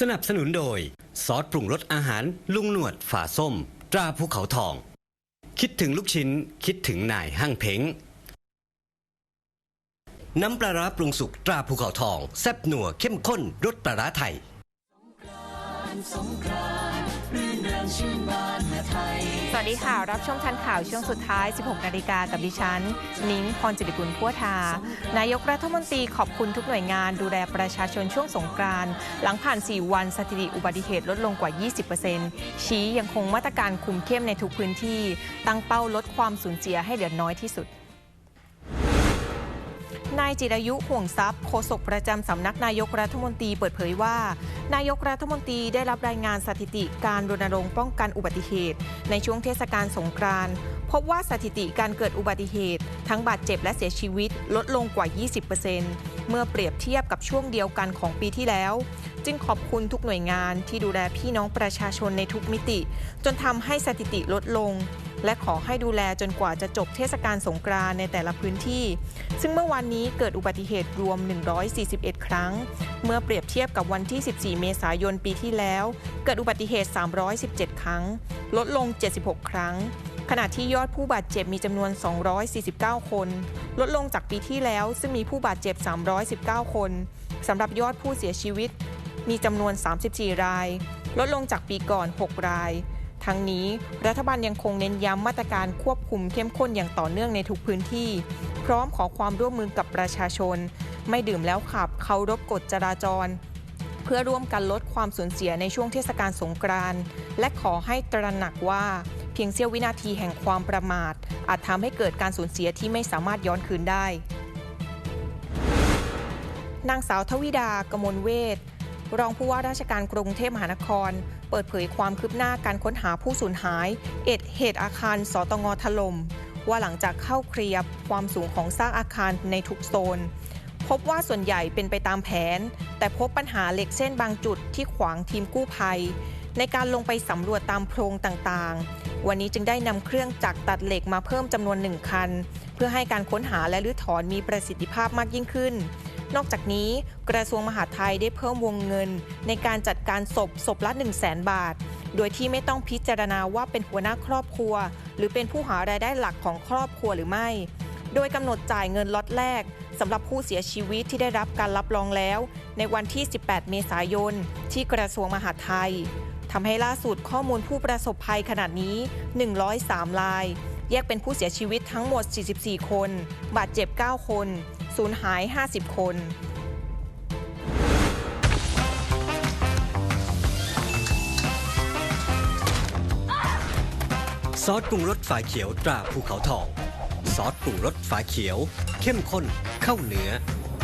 สนับสนุนโดย ซอสปรุงรสอาหารลุงหนวดฝาส้ม ตราภูเขาทอง คิดถึงลูกชิ้น คิดถึงนายห้างเพ้ง น้ำปลาร้าปรุงสุกตราภูเขาทอง แซ่บหนัวเข้มข้นรสปลาร้าไทย ส สวัสดีค่ะ รับชมทันข่าวช่วงสุดท้าย 16 นาฬิกากับดิฉัน นิ้งพรจิติกุลพัวทา นายกรัฐมนตรีขอบคุณทุกหน่วยงานดูแลประชาชนช่วงสงกรานต์หลังผ่าน 4 วันสถิติอุบัติเหตุลดลงกว่า 20%ชี้ยังคงมาตรการคุมเข้มในทุกพื้นที่ ตั้งเป้าลดความสูญเสียให้เหลือน้อยที่สุด นายจิรายุห่วงทรัพย์โฆษกประจำสำนักนายกรัฐมนตรีเปิดเผยว่า นายกรัฐมนตรีได้รับรายงานสถิติการรณรงค์ป้องกันอุบัติเหตุ ในช่วงเทศกาลสงกรานต์พบว่าสถิติการเกิดอุบัติเหตุ ทั้งบาดเจ็บและเสียชีวิตลดลงกว่า 20%เมื่อเปรียบเทียบกับช่วงเดียวกันของปีที่แล้ว จึงขอบคุณทุกหน่วยงานที่ดูแลพี่น้องประชาชนในทุกมิติ จนทำให้สถิติลดลง และขอให้ดูแลจนกว่าจะจบเทศกาลสงกรานในแต่ละพื้นที่ ซึ่งเมื่อวานนี้เกิดอุบัติเหตุรวม 141 ครั้ง เมื่อเปรียบเทียบกับวันที่ 14 เมษายนปีที่แล้ว เกิดอุบัติเหตุ 317 ครั้ง ลดลง 76 ครั้ง ขณะที่ยอดผู้บาดเจ็บมีจำนวน 249 คน ลดลงจากปีที่แล้วซึ่งมีผู้บาดเจ็บ 319 คนสำหรับยอดผู้เสียชีวิต มีจำนวน 34 ราย ลดลงจากปีก่อน 6 ราย ทั้งนี้รัฐบาลยังคงเน้นย้ำมาตรการควบคุมเข้มข้นอย่างต่อเนื่องในทุกพื้นที่ พร้อมขอความร่วมมือกับประชาชน ไม่ดื่มแล้วขับเคารพกฎจราจร เพื่อร่วมกันลดความสูญเสียในช่วงเทศกาลสงกรานต์และขอให้ตระหนักว่าเพียงเสี้ยววินาทีแห่งความประมาท อาจทำให้เกิดการสูญเสียที่ไม่สามารถย้อนคืนได้ นางสาวทวิดากมลเวท รองผู้ว่าราชการกรุงเทพมหานคร เปิดเผยความคืบหน้าการค้นหาผู้สูญหาย เอ็ดเหตุอาคารสตงถล่มว่าหลังจากเข้าเคลียร์ความสูงของสร้างอาคารในทุกโซน พบว่าส่วนใหญ่เป็นไปตามแผน แต่พบปัญหาเหล็กเส้นบางจุดที่ขวางทีมกู้ภัย ในการลงไปสำรวจตามโพรงต่างๆ วันนี้จึงได้นำเครื่องจักรตัดเหล็กมาเพิ่มจำนวนหนึ่งคัน เพื่อให้การค้นหาและรื้อถอนมีประสิทธิภาพมากยิ่งขึ้น นอกจากนี้กระทรวงมหาดไทยได้เพิ่มวงเงิน ในการจัดการศพศพละ 1 0 0 0 0แบาท โดยที่ไม่ต้องพิจารณาว่าเป็นหัวหน้าครอบครัว หรือเป็นผู้หารายได้หลักของครอบครัวหรือไม่ โดยกำหนดจ่ายเงินล็อตแรกสำหรับผู้เสียชีวิตที่ได้รับการรับรองแล้ว ในวันที่ 18 เมษายน ที่กระทรวงมหาดไทยทำให้ล่าสุดข้อมูลผู้ประสบภัยขนาดนี้ 103 ราย แยกเป็นผู้เสียชีวิตทั้งหมด 44 คน บาดเจ็บ 9 คน สูญหาย 50 คนซอสปรุงรสฝาเขียวตราภูเขาทอง ซอสปรุงรสฝาเขียว เข้มข้นเข้าเนื้อ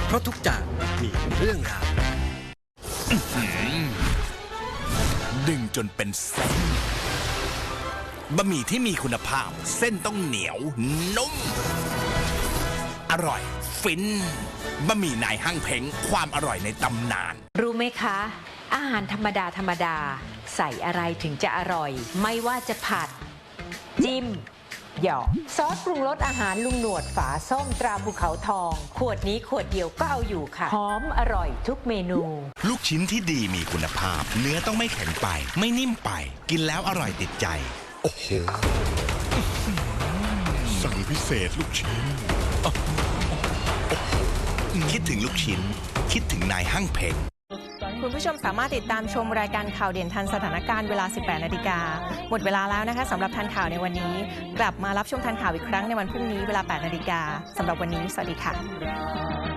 เพราะทุกจานมีเรื่องราวดึงจนเป็นเส้นบะหมี่ที่มีคุณภาพ เส้นต้องเหนียวนุ่ม อร่อย ฟินบะหมี่นายห้างเพ้งความอร่อยในตำนาน รู้ไหมคะ อาหารธรรมดาธรรมดา ใส่อะไรถึงจะอร่อย ไม่ว่าจะผัด จิ้ม หยอกซอสปรุงรสอาหารลุงหนวดฝาส้มตราภูเขาทอง ขวดนี้ขวดเดียวก็เอาอยู่ค่ะหอมอร่อยทุกเมนู ลูกชิ้นที่ดีมีคุณภาพ เนื้อต้องไม่แข็งไป ไม่นิ่มไป กินแล้วอร่อยติดใจ โอ้โหสั่งพิเศษลูกชิ้น คิดถึงลูกชิ้น คิดถึงนายห้างเพ้งคุณผู้ชมสามารถติดตามชมรายการข่าวเด่นทันสถานการณ์เวลา 18 นาฬิกา หมดเวลาแล้วนะคะสำหรับทันข่าวในวันนี้ กลับมารับชมทันข่าวอีกครั้งในวันพรุ่งนี้เวลา 8 นาฬิกาสำหรับวันนี้ สวัสดีค่ะ